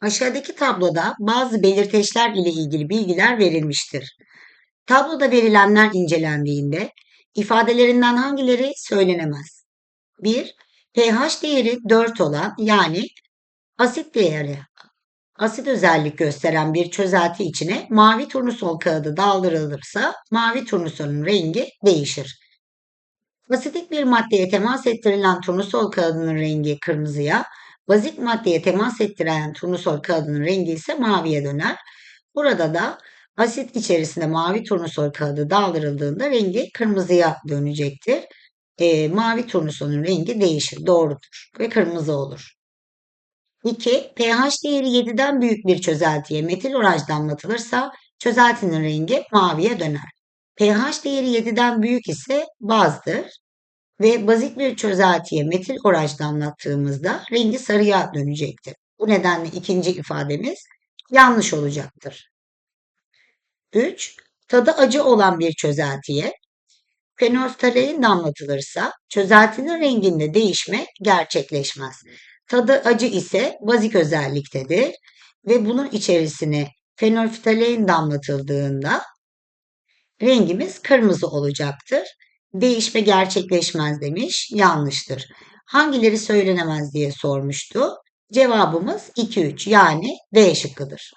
Aşağıdaki tabloda bazı belirteçler ile ilgili bilgiler verilmiştir. Tabloda verilenler incelendiğinde ifadelerinden hangileri söylenemez? 1. pH değeri 4 olan yani asit değeri, asit özellik gösteren bir çözelti içine mavi turnusol kağıdı daldırılırsa mavi turnusolun rengi değişir. Asitik bir maddeye temas ettirilen turnusol kağıdının rengi kırmızıya, bazik maddeye temas ettiren turnusol kağıdının rengi ise maviye döner. Burada da asit içerisinde mavi turnusol kağıdı daldırıldığında rengi kırmızıya dönecektir. E, mavi turnusolun rengi değişir, doğrudur ve kırmızı olur. 2. pH değeri 7'den büyük bir çözeltiye metil oraj damlatılırsa çözeltinin rengi maviye döner. pH değeri 7'den büyük ise bazdır ve bazik bir çözeltiye metil oraj damlattığımızda rengi sarıya dönecektir. Bu nedenle ikinci ifademiz yanlış olacaktır. 3. Tadı acı olan bir çözeltiye fenolftalein damlatılırsa çözeltinin renginde değişme gerçekleşmez. Tadı acı ise bazik özelliktedir ve bunun içerisine fenolftalein damlatıldığında rengimiz kırmızı olacaktır. Değişme gerçekleşmez demiş. Yanlıştır. Hangileri söylenemez diye sormuştu. Cevabımız 2-3 yani D şıkkıdır.